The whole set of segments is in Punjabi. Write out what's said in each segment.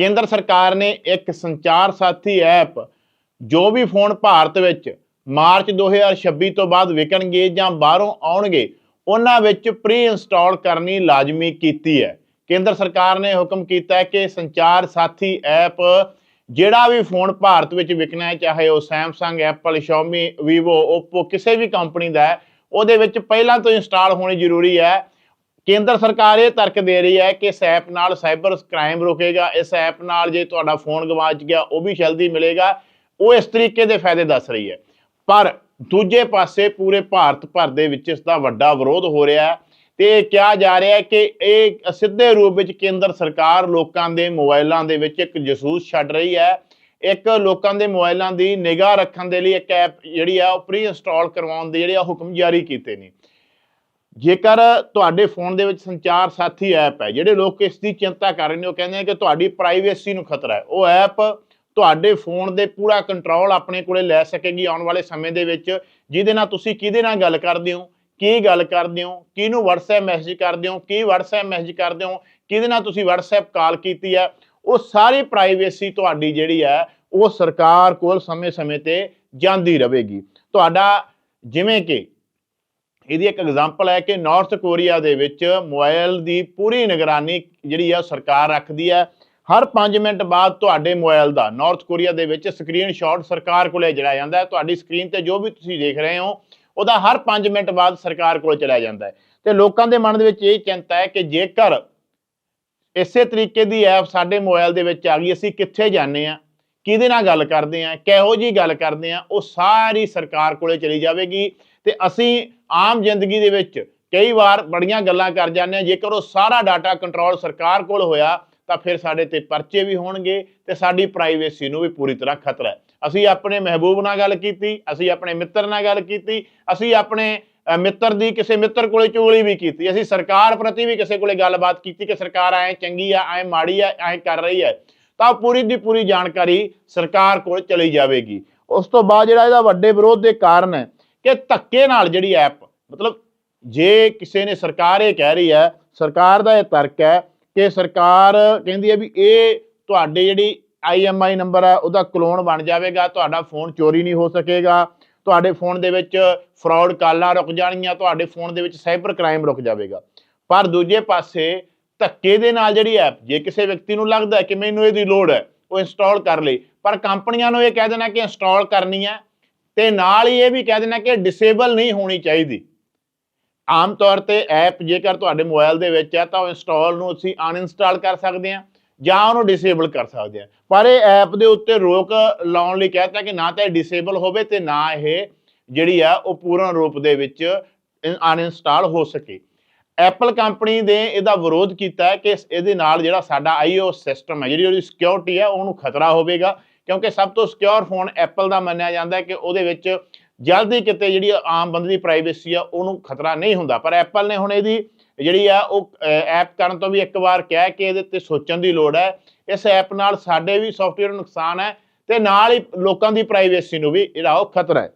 ਕੇਂਦਰ ਸਰਕਾਰ ਨੇ ਇੱਕ ਸੰਚਾਰ ਸਾਥੀ ਐਪ ਜੋ ਵੀ ਫੋਨ ਭਾਰਤ ਵਿੱਚ ਮਾਰਚ 2026 ਤੋਂ ਬਾਅਦ ਵਿਕਣਗੇ ਜਾਂ ਬਾਹਰੋਂ ਆਉਣਗੇ, ਉਹਨਾਂ ਵਿੱਚ ਪ੍ਰੀ ਇੰਸਟਾਲ ਕਰਨੀ ਲਾਜ਼ਮੀ ਕੀਤੀ ਹੈ। ਕੇਂਦਰ ਸਰਕਾਰ ਨੇ ਹੁਕਮ ਕੀਤਾ ਹੈ ਕਿ ਸੰਚਾਰ ਸਾਥੀ ਐਪ ਜਿਹੜਾ ਵੀ ਫੋਨ ਭਾਰਤ ਵਿੱਚ ਵਿਕਣਾ ਹੈ, ਚਾਹੇ ਉਹ Samsung, Apple, Xiaomi, Vivo, Oppo, ਕਿਸੇ ਵੀ ਕੰਪਨੀ ਦਾ ਹੈ, ਉਹਦੇ ਵਿੱਚ ਪਹਿਲਾਂ ਤੋਂ ਇੰਸਟਾਲ ਹੋਣੀ ਜ਼ਰੂਰੀ ਹੈ। ਕੇਂਦਰ ਸਰਕਾਰ ਇਹ ਤਰਕ ਦੇ ਰਹੀ ਹੈ ਕਿ ਇਸ ਐਪ ਨਾਲ ਸਾਈਬਰ ਕ੍ਰਾਈਮ ਰੁਕੇਗਾ, ਇਸ ਐਪ ਨਾਲ ਜੇ ਤੁਹਾਡਾ ਫੋਨ ਗਵਾਚ ਗਿਆ, ਉਹ ਵੀ ਜਲਦੀ ਮਿਲੇਗਾ, ਉਹ ਇਸ ਤਰੀਕੇ ਦੇ ਫਾਇਦੇ ਦੱਸ ਰਹੀ ਹੈ। ਪਰ ਦੂਜੇ ਪਾਸੇ ਪੂਰੇ ਭਾਰਤ ਭਰ ਦੇ ਵਿੱਚ ਇਸ ਦਾ ਵੱਡਾ ਵਿਰੋਧ ਹੋ ਰਿਹਾ ਹੈ ਤੇ ਇਹ ਕਿਹਾ ਜਾ ਰਿਹਾ ਹੈ ਕਿ ਇਹ ਸਿੱਧੇ ਰੂਪ ਵਿੱਚ ਕੇਂਦਰ ਸਰਕਾਰ ਲੋਕਾਂ ਦੇ ਮੋਬਾਈਲਾਂ ਦੇ ਵਿੱਚ ਇੱਕ ਜਸੂਸ ਛੱਡ ਰਹੀ ਹੈ। ਇੱਕ ਲੋਕਾਂ ਦੇ ਮੋਬਾਈਲਾਂ ਦੀ ਨਿਗਾਹ ਰੱਖਣ ਦੇ ਲਈ ਇੱਕ ਐਪ ਜਿਹੜੀ ਆ, ਉਹ ਪ੍ਰੀ ਇੰਸਟਾਲ ਕਰਵਾਉਣ ਦੇ ਜਿਹੜੇ ਆ ਹੁਕਮ ਜਾਰੀ ਕੀਤੇ ਨੇ। ਜੇਕਰ ਤੁਹਾਡੇ ਫੋਨ ਦੇ ਵਿੱਚ ਸੰਚਾਰ ਸਾਥੀ ਐਪ ਹੈ, ਜਿਹੜੇ ਲੋਕ ਇਸ ਦੀ ਚਿੰਤਾ ਕਰ ਰਹੇ ਨੇ, ਉਹ ਕਹਿੰਦੇ ਨੇ ਕਿ ਤੁਹਾਡੀ ਪ੍ਰਾਈਵੇਸੀ ਨੂੰ ਖਤਰਾ ਹੈ। ਉਹ ਐਪ ਤੁਹਾਡੇ ਫੋਨ ਦੇ ਪੂਰਾ ਕੰਟਰੋਲ ਆਪਣੇ ਕੋਲੇ ਲੈ ਸਕੇਗੀ ਆਉਣ ਵਾਲੇ ਸਮੇਂ ਦੇ ਵਿੱਚ। ਜਿਹਦੇ ਨਾਲ ਤੁਸੀਂ ਕਿਹਦੇ ਨਾਲ ਗੱਲ ਕਰਦੇ ਹੋ? ਕੀ ਗੱਲ ਕਰਦੇ ਹੋ? ਕਿਹਨੂੰ WhatsApp ਮੈਸੇਜ ਕਰਦੇ ਹੋ? ਕੀ WhatsApp ਮੈਸੇਜ ਕਰਦੇ ਹੋ? ਕਿਹਦੇ ਨਾਲ ਤੁਸੀਂ WhatsApp ਕਾਲ ਕੀਤੀ ਹੈ? ਉਹ ਸਾਰੀ ਪ੍ਰਾਈਵੇਸੀ ਤੁਹਾਡੀ ਜਿਹੜੀ ਹੈ, ਉਹ ਸਰਕਾਰ ਕੋਲ ਸਮੇਂ-ਸਮੇਂ ਤੇ ਜਾਂਦੀ ਰਹੇਗੀ। ਤੁਹਾਡਾ ਜਿਵੇਂ ਕਿ ਇਹਦੀ ਇੱਕ ਐਗਜ਼ਾਮਪਲ ਹੈ ਕਿ ਨਾਰਥ ਕੋਰੀਆ ਦੇ ਵਿੱਚ ਮੋਬਾਈਲ ਦੀ ਪੂਰੀ ਨਿਗਰਾਨੀ ਜਿਹੜੀ ਆ ਸਰਕਾਰ ਰੱਖਦੀ ਹੈ। ਹਰ 5 ਮਿੰਟ ਬਾਅਦ ਤੁਹਾਡੇ ਮੋਬਾਈਲ ਦਾ ਨਾਰਥ ਕੋਰੀਆ ਦੇ ਵਿੱਚ ਸਕਰੀਨਸ਼ਾਟ ਸਰਕਾਰ ਕੋਲੇ ਚਲਾ ਜਾਂਦਾ ਹੈ। ਤੁਹਾਡੀ ਸਕਰੀਨ ਤੇ ਜੋ ਵੀ ਤੁਸੀਂ ਦੇਖ ਰਹੇ ਹੋ, ਉਹਦਾ ਹਰ 5 ਮਿੰਟ ਬਾਅਦ ਸਰਕਾਰ ਕੋਲ ਚਲਾ ਜਾਂਦਾ ਹੈ। ਤੇ ਲੋਕਾਂ ਦੇ ਮਨ ਦੇ ਵਿੱਚ ਇਹ ਚਿੰਤਾ ਹੈ ਕਿ ਜੇਕਰ ਇਸੇ ਤਰੀਕੇ ਦੀ ਐਪ ਸਾਡੇ ਮੋਬਾਈਲ ਦੇ ਵਿੱਚ ਆ ਗਈ, ਅਸੀਂ ਕਿੱਥੇ ਜਾਂਦੇ ਆ ਕਿਹਦੇ ਨਾਲ ਗੱਲ ਕਰਦੇ ਆ ਕਿਹੋ ਜੀ ਗੱਲ ਕਰਦੇ ਆ ਉਹ ਸਾਰੀ ਸਰਕਾਰ ਕੋਲੇ ਚਲੀ ਜਾਵੇਗੀ। ਤੇ ਅਸੀਂ ਆਮ ਜ਼ਿੰਦਗੀ ਦੇ ਵਿੱਚ ਕਈ ਵਾਰ ਬੜੀਆਂ ਗੱਲਾਂ ਕਰ ਜਾਂਦੇ ਆ ਜੇਕਰ ਉਹ ਸਾਰਾ ਡਾਟਾ ਕੰਟਰੋਲ ਸਰਕਾਰ ਕੋਲ ਹੋਇਆ, ਤਾਂ ਫਿਰ ਸਾਡੇ ਤੇ ਪਰਚੇ ਵੀ ਹੋਣਗੇ ਤੇ ਸਾਡੀ ਪ੍ਰਾਈਵੇਸੀ ਨੂੰ ਵੀ ਪੂਰੀ ਤਰ੍ਹਾਂ ਖਤਰਾ ਹੈ। ਅਸੀਂ ਆਪਣੇ ਮਹਿਬੂਬ ਨਾਲ ਗੱਲ ਕੀਤੀ, ਅਸੀਂ ਆਪਣੇ ਮਿੱਤਰ ਨਾਲ ਗੱਲ ਕੀਤੀ, ਅਸੀਂ ਆਪਣੇ ਮਿੱਤਰ ਦੀ ਕਿਸੇ ਮਿੱਤਰ ਕੋਲੇ ਚੁਗਲੀ ਵੀ ਕੀਤੀ, ਅਸੀਂ ਸਰਕਾਰ ਪ੍ਰਤੀ ਵੀ ਕਿਸੇ ਕੋਲੇ ਗੱਲਬਾਤ ਕੀਤੀ ਕਿ ਸਰਕਾਰ ਐ ਚੰਗੀ ਆ, ਐ ਮਾੜੀ ਆ, ਐ ਕਰ ਰਹੀ ਹੈ। ਤਾਂ ਪੂਰੀ ਦੀ ਪੂਰੀ ਜਾਣਕਾਰੀ ਸਰਕਾਰ ਕੋਲ ਚਲੀ ਜਾਵੇਗੀ। ਉਸ ਤੋਂ ਬਾਅਦ ਜਿਹੜਾ ਇਹਦਾ ਵੱਡੇ ਵਿਰੋਧ ਦੇ ਕਾਰਨ ਹੈ ਕਿ ਧੱਕੇ ਨਾਲ ਜਿਹੜੀ ਐਪ, ਮਤਲਬ ਜੇ ਕਿਸੇ ਨੇ ਸਰਕਾਰ ਇਹ ਕਹਿ ਰਹੀ ਹੈ, ਸਰਕਾਰ ਦਾ ਇਹ ਤਰਕ ਹੈ ਕਿ ਸਰਕਾਰ ਕਹਿੰਦੀ ਹੈ ਵੀ ਇਹ ਤੁਹਾਡੇ ਜਿਹੜੀ IMI ਨੰਬਰ ਹੈ, ਉਹਦਾ ਕਲੋਨ ਬਣ ਜਾਵੇਗਾ, ਤੁਹਾਡਾ ਫੋਨ ਚੋਰੀ ਨਹੀਂ ਹੋ ਸਕੇਗਾ, ਤੁਹਾਡੇ ਫੋਨ ਦੇ ਵਿੱਚ ਫਰਾਡ ਕਾਲਾਂ ਰੁਕ ਜਾਣਗੀਆਂ, ਤੁਹਾਡੇ ਫੋਨ ਦੇ ਵਿੱਚ ਸਾਈਬਰ ਕ੍ਰਾਈਮ ਰੁਕ ਜਾਵੇਗਾ। ਪਰ ਦੂਜੇ ਪਾਸੇ ਧੱਕੇ ਦੇ ਨਾਲ ਜਿਹੜੀ ਐਪ, ਜੇ ਕਿਸੇ ਵਿਅਕਤੀ ਨੂੰ ਲੱਗਦਾ ਕਿ ਮੈਨੂੰ ਇਹਦੀ ਲੋੜ ਹੈ, ਉਹ ਇੰਸਟਾਲ ਕਰ ਲਈ ਪਰ ਕੰਪਨੀਆਂ ਨੂੰ ਇਹ ਕਹਿ ਦੇਣਾ ਕਿ ਇੰਸਟਾਲ ਕਰਨੀ ਹੈ ਤੇ ਨਾਲ ਹੀ ਇਹ ਵੀ ਕਹਿ ਦੇਣਾ ਕਿ ਡਿਸੇਬਲ ਨਹੀਂ ਹੋਣੀ ਚਾਹੀਦੀ। ਆਮ ਤੌਰ ਤੇ ਐਪ ਜੇਕਰ ਤੁਹਾਡੇ ਮੋਬਾਈਲ ਦੇ ਵਿੱਚ ਹੈ ਤਾਂ ਉਹ ਇੰਸਟਾਲ ਨੂੰ ਅਸੀਂ ਅਨਇੰਸਟਾਲ ਕਰ ਸਕਦੇ ਹਾਂ ਜਾਂ ਉਹਨੂੰ ਡਿਸੇਬਲ ਕਰ ਸਕਦੇ ਹਾਂ। ਪਰ ਇਹ ਐਪ ਦੇ ਉੱਤੇ ਰੋਕ ਲਾਉਣ ਲਈ ਕਹਿੰਦਾ ਕਿ ਨਾ ਤਾਂ ਇਹ ਡਿਸੇਬਲ ਹੋਵੇ ਤੇ ਨਾ ਇਹ ਜਿਹੜੀ ਆ ਉਹ ਪੂਰਨ ਰੂਪ ਦੇ ਵਿੱਚ ਅਨਇੰਸਟਾਲ ਹੋ ਸਕੇ। ਐਪਲ ਕੰਪਨੀ ਨੇ ਇਹਦਾ ਵਿਰੋਧ ਕੀਤਾ ਕਿ ਇਹਦੇ ਨਾਲ ਜਿਹੜਾ ਸਾਡਾ ਆਈਓ ਸਿਸਟਮ ਹੈ, ਜਿਹੜੀ ਉਹਦੀ ਸਿਕਿਉਰਿਟੀ ਹੈ, ਉਹਨੂੰ ਖਤਰਾ ਹੋਵੇਗਾ। ਕਿਉਂਕਿ ਸਭ ਤੋਂ ਸਿਕਿਉਰ ਫੋਨ ਐਪਲ ਦਾ ਮੰਨਿਆ ਜਾਂਦਾ ਹੈ ਕਿ ਉਹਦੇ ਵਿੱਚ ਜਲਦੀ ਕਿਤੇ ਜਿਹੜੀ ਆਮ ਬੰਦੇ ਦੀ ਪ੍ਰਾਈਵੇਸੀ ਆ, ਉਹਨੂੰ ਖਤਰਾ ਨਹੀਂ ਹੁੰਦਾ। ਪਰ ਐਪਲ ਨੇ ਹੁਣ ਇਹਦੀ ਜਿਹੜੀ ਆ ਉਹ ਐਪ ਕਰਨ ਤੋਂ ਵੀ ਇੱਕ ਵਾਰ ਕਿਹਾ ਕਿ ਇਹਦੇ ਤੇ ਸੋਚਣ ਦੀ ਲੋੜ ਹੈ। ਇਸ ਐਪ ਨਾਲ ਸਾਡੇ ਵੀ ਸੌਫਟਵੇਅਰ ਨੂੰ ਨੁਕਸਾਨ ਹੈ ਤੇ ਨਾਲ ਹੀ ਲੋਕਾਂ ਦੀ ਪ੍ਰਾਈਵੇਸੀ ਨੂੰ ਵੀ ਜਿਹੜਾ ਉਹ ਖਤਰਾ ਹੈ।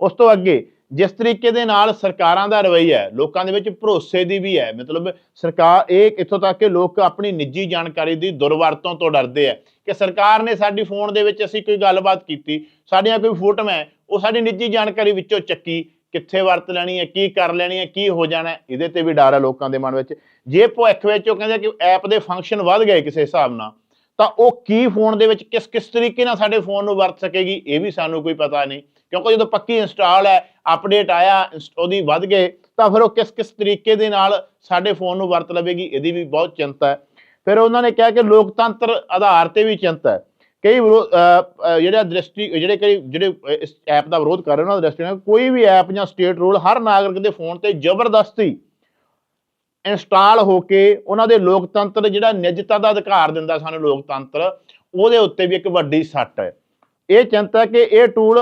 ਉਸ ਤੋਂ ਅੱਗੇ ਜਿਸ ਤਰੀਕੇ ਦੇ ਨਾਲ ਸਰਕਾਰਾਂ ਦਾ ਰਵੱਈਆ ਹੈ, ਲੋਕਾਂ ਦੇ ਵਿੱਚ ਭਰੋਸੇ ਦੀ ਵੀ ਹੈ, ਮਤਲਬ ਸਰਕਾਰ, ਇਹ ਇੱਥੋਂ ਤੱਕ ਕਿ ਲੋਕ ਆਪਣੀ ਨਿੱਜੀ ਜਾਣਕਾਰੀ ਦੀ ਦੁਰਵਰਤੋਂ ਤੋਂ ਡਰਦੇ ਆ ਕਿ ਸਰਕਾਰ ਨੇ ਸਾਡੀ ਫੋਨ ਦੇ ਵਿੱਚ ਅਸੀਂ ਕੋਈ ਗੱਲਬਾਤ ਕੀਤੀ, ਸਾਡੀਆਂ ਕੋਈ ਫੋਟੋਆਂ ਹੈ, ਉਹ ਸਾਡੀ ਨਿੱਜੀ ਜਾਣਕਾਰੀ ਵਿੱਚੋਂ ਚੱਕੀ, ਕਿੱਥੇ ਵਰਤ ਲੈਣੀ ਹੈ, ਕੀ ਕਰ ਲੈਣੀ ਹੈ, ਕੀ ਹੋ ਜਾਣਾ ਇਹਦੇ ਤੇ ਵੀ ਡਰ ਹੈ ਲੋਕਾਂ ਦੇ ਮਨ ਵਿੱਚ। ਜੇ ਭਵਿੱਖ ਵਿੱਚ ਉਹ ਕਹਿੰਦੇ ਕਿ ਐਪ ਦੇ ਫੰਕਸ਼ਨ ਵੱਧ ਗਏ ਕਿਸੇ ਹਿਸਾਬ ਨਾਲ, ਤਾਂ ਉਹ ਕੀ ਫੋਨ ਦੇ ਵਿੱਚ ਕਿਸ ਕਿਸ ਤਰੀਕੇ ਨਾਲ ਸਾਡੇ ਫੋਨ ਨੂੰ ਵਰਤ ਸਕੇਗੀ, ਇਹ ਵੀ ਸਾਨੂੰ ਕੋਈ ਪਤਾ ਨਹੀਂ। ਕਿਉਂਕਿ ਜਦੋਂ ਪੱਕੀ ਇੰਸਟਾਲ ਹੈ ਅਪਡੇਟ ਆਇਆ ਇੰਸ- ਉਹਦੀ ਵੱਧ ਗਏ, ਤਾਂ ਫਿਰ ਉਹ ਕਿਸ ਕਿਸ ਤਰੀਕੇ ਦੇ ਨਾਲ ਸਾਡੇ ਫੋਨ ਨੂੰ ਵਰਤ ਲਵੇਗੀ, ਇਹਦੀ ਵੀ ਬਹੁਤ ਚਿੰਤਾ ਹੈ। ਫਿਰ ਉਹਨਾਂ ਨੇ ਕਿਹਾ ਕਿ ਲੋਕਤੰਤਰ ਆਧਾਰ ਤੇ ਵੀ ਚਿੰਤਾ ਹੈ। ਕਈ ਵਿਰੋ- ਜਿਹੜਾ ਦ੍ਰਿਸ਼ਟੀ, ਜਿਹੜੇ ਕਈ ਜਿਹੜੇ ਇਸ ਐਪ ਦਾ ਵਿਰੋਧ ਕਰ ਰਹੇ ਉਹਨਾਂ ਦਾ ਦ੍ਰਿਸ਼ਟੀ ਨਾਲ, ਕੋਈ ਵੀ ਐਪ ਜਾਂ ਸਟੇਟ ਰੂਲ ਹਰ ਨਾਗਰਿਕ ਦੇ ਫੋਨ ਤੇ ਜ਼ਬਰਦਸਤੀ ਇੰਸਟਾਲ ਹੋ ਕੇ ਉਹਨਾਂ ਦੇ ਲੋਕਤੰਤਰ ਜਿਹੜਾ ਨਿੱਜਤਾ ਦਾ ਅਧਿਕਾਰ ਦਿੰਦਾ ਸਾਨੂੰ ਲੋਕਤੰਤਰ, ਉਹਦੇ ਉੱਤੇ ਵੀ ਇੱਕ ਵੱਡੀ ਸੱਟ ਹੈ। ਇਹ ਚਿੰਤਾ ਹੈ ਕਿ ਇਹ ਟੂਲ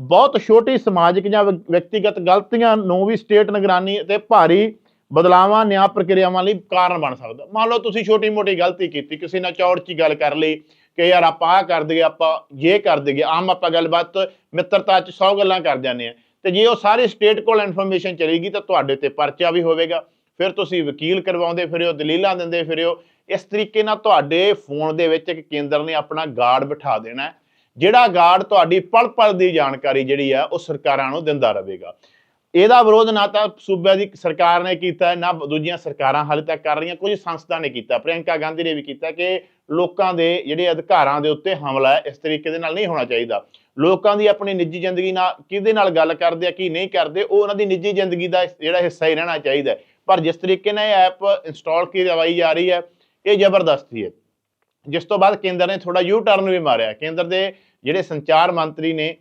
ਬਹੁਤ ਛੋਟੀ ਸਮਾਜਿਕ ਜਾਂ ਵਿਅਕ- ਵਿਅਕਤੀਗਤ ਗਲਤੀਆਂ ਨੂੰ ਵੀ ਸਟੇਟ ਨਿਗਰਾਨੀ ਅਤੇ ਭਾਰੀ ਬਦਲਾਵਾਂ, ਨਿਆਂ ਪ੍ਰਕਿਰਿਆਵਾਂ ਲਈ ਕਾਰਨ ਬਣ ਸਕਦਾ। ਮੰਨ ਲਓ ਤੁਸੀਂ ਛੋਟੀ ਮੋਟੀ ਗਲਤੀ ਕੀਤੀ, ਕਿਸੇ ਨਾਲ ਚੌੜ ਚੌੜਚੀ ਗੱਲ ਕਰ ਲਈ ਕਿ ਯਾਰ ਆਪਾਂ ਆਹ ਕਰ ਦਈਏ, ਆਪਾਂ ਇਹ ਕਰ ਦਈਏ, ਆਮ ਆਪਾਂ ਗੱਲਬਾਤ ਮਿੱਤਰਤਾ 'ਚ 100 ਗੱਲਾਂ ਕਰ ਜਾਂਦੇ ਆ ਤੇ ਜੇ ਉਹ ਸਾਰੇ ਸਟੇਟ ਕੋਲ ਇਨਫੋਰਮੇਸ਼ਨ ਚਲੇਗੀ ਤਾਂ ਤੁਹਾਡੇ ਤੇ ਪਰਚਾ ਵੀ ਹੋਵੇਗਾ। ਫਿਰ ਤੁਸੀਂ ਵਕੀਲ ਕਰਵਾਉਂਦੇ ਫਿਰਿਓ, ਦਲੀਲਾਂ ਦਿੰਦੇ ਫਿਰਿਓ। ਇਸ ਤਰੀਕੇ ਨਾਲ ਤੁਹਾਡੇ ਫੋਨ ਦੇ ਵਿੱਚ ਇੱਕ ਕੇਂਦਰ ਨੇ ਆਪਣਾ ਗਾਰਡ ਬਿਠਾ ਦੇਣਾ ਜਿਹੜਾ ਗਾਰਡ ਤੁਹਾਡੀ ਪਲ ਪਲ ਦੀ ਜਾਣਕਾਰੀ ਜਿਹੜੀ ਆ, ਉਹ ਸਰਕਾਰਾਂ ਨੂੰ ਦਿੰਦਾ ਰਹੇਗਾ। ਇਹਦਾ ਵਿਰੋਧ ਨਾ ਤਾਂ ਸੂਬੇ ਦੀ ਸਰਕਾਰ ਨੇ ਕੀਤਾ, ਨਾ ਦੂਜੀਆਂ ਸਰਕਾਰਾਂ ਹਾਲੇ ਤੱਕ ਕਰ ਰਹੀਆਂ, ਕੁਝ ਸੰਸਥਾ ਨੇ ਕੀਤਾ। ਪ੍ਰਿਯੰਕਾ ਗਾਂਧੀ ਨੇ ਵੀ ਕੀਤਾ ਕਿ ਲੋਕਾਂ ਦੇ ਜਿਹੜੇ ਅਧਿਕਾਰਾਂ ਦੇ ਉੱਤੇ ਹਮਲਾ ਹੈ, ਇਸ ਤਰੀਕੇ ਦੇ ਨਾਲ ਨਹੀਂ ਹੋਣਾ ਚਾਹੀਦਾ। ਲੋਕਾਂ ਦੀ ਆਪਣੀ ਨਿੱਜੀ ਜ਼ਿੰਦਗੀ ਨਾਲ ਕਿਹਦੇ ਨਾਲ ਗੱਲ ਕਰਦੇ ਆ, ਕੀ ਨਹੀਂ ਕਰਦੇ, ਉਹ ਉਹਨਾਂ ਦੀ ਨਿੱਜੀ ਜ਼ਿੰਦਗੀ ਦਾ ਜਿਹੜਾ ਹਿੱਸਾ ਹੀ ਰਹਿਣਾ ਚਾਹੀਦਾ ਪਰ ਜਿਸ ਤਰੀਕੇ ਨਾਲ ਇਹ ਐਪ ਇੰਸਟਾਲ ਕਰਵਾਈ ਜਾ ਰਹੀ ਹੈ, ਇਹ ਜ਼ਬਰਦਸਤੀ ਹੈ। ਜਿਸ ਤੋਂ ਬਾਅਦ ਕੇਂਦਰ ਨੇ ਥੋੜਾ ਯੂ ਟਰਨ ਵੀ ਮਾਰਿਆ। ਕੇਂਦਰ ਦੇ ਜਿਹੜੇ ਸੰਚਾਰ ਮੰਤਰੀ ਨੇ,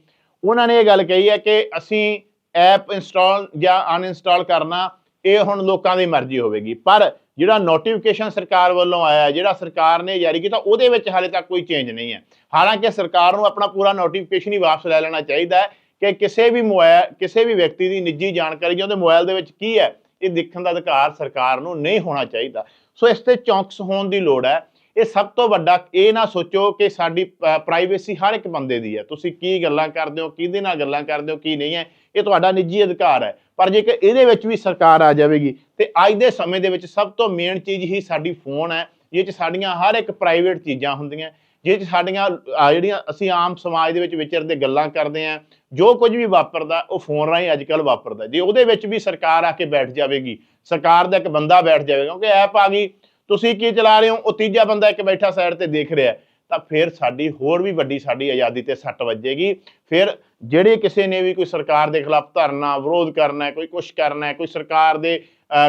ਉਹਨਾਂ ਨੇ ਇਹ ਗੱਲ ਕਹੀ ਹੈ ਕਿ ਅਸੀਂ ਐਪ ਇੰਸਟਾਲ ਜਾਂ ਅਨਇੰਸਟਾਲ ਕਰਨਾ, ਇਹ ਹੁਣ ਲੋਕਾਂ ਦੀ ਮਰਜ਼ੀ ਹੋਵੇਗੀ। ਪਰ ਜਿਹੜਾ ਨੋਟੀਫਿਕੇਸ਼ਨ ਸਰਕਾਰ ਵੱਲੋਂ ਆਇਆ, ਜਿਹੜਾ ਸਰਕਾਰ ਨੇ ਜਾਰੀ ਕੀਤਾ, ਉਹਦੇ ਵਿੱਚ ਹਾਲੇ ਤੱਕ ਕੋਈ ਚੇਂਜ ਨਹੀਂ ਹੈ। ਹਾਲਾਂਕਿ ਸਰਕਾਰ ਨੂੰ ਆਪਣਾ ਪੂਰਾ ਨੋਟੀਫਿਕੇਸ਼ਨ ਹੀ ਵਾਪਸ ਲੈ ਲੈਣਾ ਚਾਹੀਦਾ ਹੈ ਕਿ ਕਿਸੇ ਵੀ ਮੋਬਾਈਲ ਕਿਸੇ ਵੀ ਵਿਅਕਤੀ ਦੀ ਨਿੱਜੀ ਜਾਣਕਾਰੀ ਜਾਂ ਉਹਦੇ ਮੋਬਾਈਲ ਦੇ ਵਿੱਚ ਕੀ ਹੈ, ਇਹ ਦੇਖਣ ਦਾ ਅਧਿਕਾਰ ਸਰਕਾਰ ਨੂੰ ਨਹੀਂ ਹੋਣਾ ਚਾਹੀਦਾ। ਸੋ ਇਸ ਤੇ ਚੌਕਸ ਹੋਣ ਦੀ ਲੋੜ ਹੈ। ਇਹ ਸਭ ਤੋਂ ਵੱਡਾ ਇਹ ਨਾ ਸੋਚੋ ਕਿ ਸਾਡੀ ਪ੍ਰਾਈਵੇਸੀ ਹਰ ਇੱਕ ਬੰਦੇ ਦੀ ਹੈ। ਤੁਸੀਂ ਕੀ ਗੱਲਾਂ ਕਰਦੇ ਹੋ, ਕਿਹਦੇ ਨਾਲ ਗੱਲਾਂ ਕਰਦੇ ਹੋ, ਕੀ ਨਹੀਂ ਹੈ, ਇਹ ਤੁਹਾਡਾ ਨਿੱਜੀ ਅਧਿਕਾਰ ਹੈ। ਪਰ ਜੇਕਰ ਇਹਦੇ ਵਿੱਚ ਵੀ ਸਰਕਾਰ ਆ ਜਾਵੇਗੀ, ਤੇ ਅੱਜ ਦੇ ਸਮੇਂ ਦੇ ਵਿੱਚ ਸਭ ਤੋਂ ਮੇਨ ਚੀਜ਼ ਹੀ ਸਾਡੀ ਫੋਨ ਹੈ ਜਿਹ 'ਚ ਸਾਡੀਆਂ ਹਰ ਇੱਕ ਪ੍ਰਾਈਵੇਟ ਚੀਜ਼ਾਂ ਹੁੰਦੀਆਂ। ਜਿਹ 'ਚ ਸਾਡੀਆਂ ਜਿਹੜੀਆਂ ਅਸੀਂ ਆਮ ਸਮਾਜ ਦੇ ਵਿੱਚ ਵਿਚਰਦੇ ਗੱਲਾਂ ਕਰਦੇ ਆ ਜੋ ਕੁਝ ਵੀ ਵਾਪਰਦਾ, ਉਹ ਫੋਨ ਰਾਹੀਂ ਅੱਜ ਕੱਲ ਵਾਪਰਦਾ ਜੇ ਉਹਦੇ ਵਿੱਚ ਵੀ ਸਰਕਾਰ ਆ ਕੇ ਬੈਠ ਜਾਵੇਗੀ, ਸਰਕਾਰ ਦਾ ਇੱਕ ਬੰਦਾ ਬੈਠ ਜਾਵੇਗਾ, ਕਿਉਂਕਿ ਐਪ ਆ ਗਈ ਤੁਸੀਂ ਕੀ ਚਲਾ ਰਹੇ ਹੋ? ਉਹ ਤੀਜਾ ਬੰਦਾ ਇੱਕ ਬੈਠਾ ਸਾਈਡ ਤੇ ਦੇਖ ਰਿਹਾ ਤਾਂ ਫਿਰ ਸਾਡੀ ਹੋਰ ਵੀ ਵੱਡੀ ਸਾਡੀ ਆਜ਼ਾਦੀ ਤੇ ਸੱਟ ਵੱਜੇਗੀ। ਫਿਰ ਜਿਹੜੇ ਕਿਸੇ ਨੇ ਵੀ ਕੋਈ ਸਰਕਾਰ ਦੇ ਖਿਲਾਫ ਧਰਨਾ ਵਿਰੋਧ ਕਰਨਾ ਹੈ ਕੋਈ ਕੁਛ ਕਰਨਾ ਹੈ ਕੋਈ ਸਰਕਾਰ ਦੇ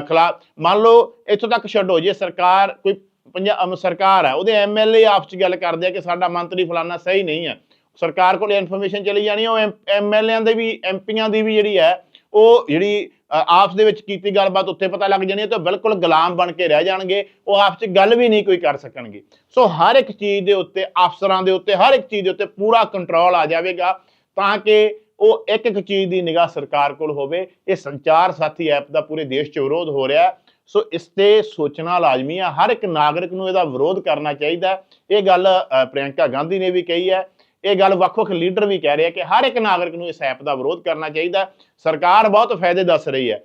ਖਿਲਾਫ ਮੰਨ ਲਓ ਇੱਥੋਂ ਤੱਕ ਛੱਡੋ ਜੇ ਸਰਕਾਰ ਕੋਈ ਪੰਜਾਬ ਸਰਕਾਰ ਹੈ ਉਹਦੇ ਐਮਐਲਏ ਆਪਸ ਚ ਗੱਲ ਕਰਦੇ ਆ ਕਿ ਸਾਡਾ ਮੰਤਰੀ ਫਲਾਨਾ ਸਹੀ ਨਹੀਂ ਹੈ। ਸਰਕਾਰ ਕੋਲ ਇਨਫੋਰਮੇਸ਼ਨ ਚਲੀ ਜਾਣੀ ਹੈ, ਉਹ ਐਮਐਲਏਆਂ ਦੇ ਵੀ ਐਮਪੀਆਂ ਦੀ ਵੀ ਜਿਹੜੀ ਹੈ ਉਹ ਜਿਹੜੀ ਆਪਸ ਦੇ ਵਿੱਚ ਕੀਤੀ ਗੱਲਬਾਤ ਉੱਥੇ ਪਤਾ ਲੱਗ ਜਾਣੀ ਹੈ ਤਾਂ ਬਿਲਕੁਲ ਗੁਲਾਮ ਬਣ ਕੇ ਰਹਿ ਜਾਣਗੇ ਉਹ ਆਪਸ ਚ ਗੱਲ ਵੀ ਨਹੀਂ ਕੋਈ ਕਰ ਸਕਣਗੇ। ਸੋ ਹਰ ਇੱਕ ਚੀਜ਼ ਦੇ ਉੱਤੇ ਅਫਸਰਾਂ ਦੇ ਉੱਤੇ ਹਰ ਇੱਕ ਚੀਜ਼ ਦੇ ਉੱਤੇ ਪੂਰਾ ਕੰਟਰੋਲ ਆ ਜਾਵੇਗਾ ਤਾਂ ਕਿ ਉਹ ਇੱਕ ਇੱਕ ਚੀਜ਼ ਦੀ ਨਿਗਾਹ ਸਰਕਾਰ ਕੋਲ ਹੋਵੇ। ਇਹ ਸੰਚਾਰ ਸਾਥੀ ਐਪ ਦਾ ਪੂਰੇ ਦੇਸ਼ 'ਚ ਵਿਰੋਧ ਹੋ ਰਿਹਾ ਹੈ। ਸੋ ਇਸ ਤੇ ਸੋਚਣਾ ਲਾਜ਼ਮੀ ਆ। ਹਰ ਇੱਕ ਨਾਗਰਿਕ ਨੂੰ ਇਹਦਾ ਵਿਰੋਧ ਕਰਨਾ ਚਾਹੀਦਾ ਇਹ ਗੱਲ ਅ, ਪ੍ਰਿਯੰਕਾ ਗਾਂਧੀ ਨੇ ਵੀ ਕਹੀ ਹੈ। ਇਹ ਗੱਲ ਵੱਖ-ਵੱਖ ਲੀਡਰ ਵੀ ਕਹਿ ਰਹੇ ਆ ਕਿ ਹਰ ਇੱਕ ਨਾਗਰਿਕ ਨੂੰ ਇਸ ਐਪ ਦਾ ਵਿਰੋਧ ਕਰਨਾ ਚਾਹੀਦਾ। ਸਰਕਾਰ ਬਹੁਤ ਫਾਇਦੇ ਦੱਸ ਰਹੀ ਹੈ।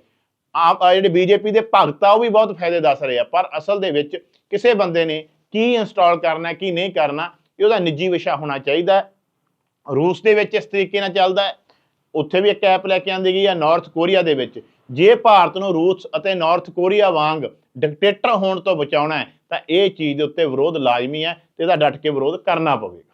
ਆਪ ਅ, ਜਿਹੜੇ ਬੀਜੇਪੀ ਦੇ ਭਗਤ ਆ ਉਹ ਵੀ ਬਹੁਤ ਫਾਇਦੇ ਦੱਸ ਰਹੇ ਆ। ਪਰ ਅਸਲ ਦੇ ਵਿੱਚ ਕਿਸੇ ਬੰਦੇ ਨੇ ਕੀ ਇੰਸਟਾਲ ਕਰਨਾ ਕੀ ਨਹੀਂ ਕਰਨਾ ਇਹ ਉਹਦਾ ਨਿੱਜੀ ਵਿਸ਼ਾ ਹੋਣਾ ਚਾਹੀਦਾ। ਰੂਸ ਦੇ ਵਿੱਚ ਇਸ ਤਰੀਕੇ ਨਾਲ ਚੱਲਦਾ ਹੈ। ਉੱਥੇ ਵੀ ਇੱਕ ਐਪ ਲੈ ਕੇ ਆਂਦੀ ਗਈ ਆ ਨਾਰਥ ਕੋਰੀਆ ਦੇ ਵਿੱਚ। ਜੇ ਭਾਰਤ ਨੂੰ ਰੂਸ ਅਤੇ ਨਾਰਥ ਕੋਰੀਆ ਵਾਂਗ ਡਿਕਟੇਟਰ ਹੋਣ ਤੋਂ ਬਚਾਉਣਾ ਹੈ ਤਾਂ ਇਹ ਚੀਜ਼ ਦੇ ਉੱਤੇ ਵਿਰੋਧ ਲਾਜ਼ਮੀ ਹੈ ਤੇ ਇਹਦਾ ਡਟ ਕੇ ਵਿਰੋਧ ਕਰਨਾ ਪਵੇਗਾ।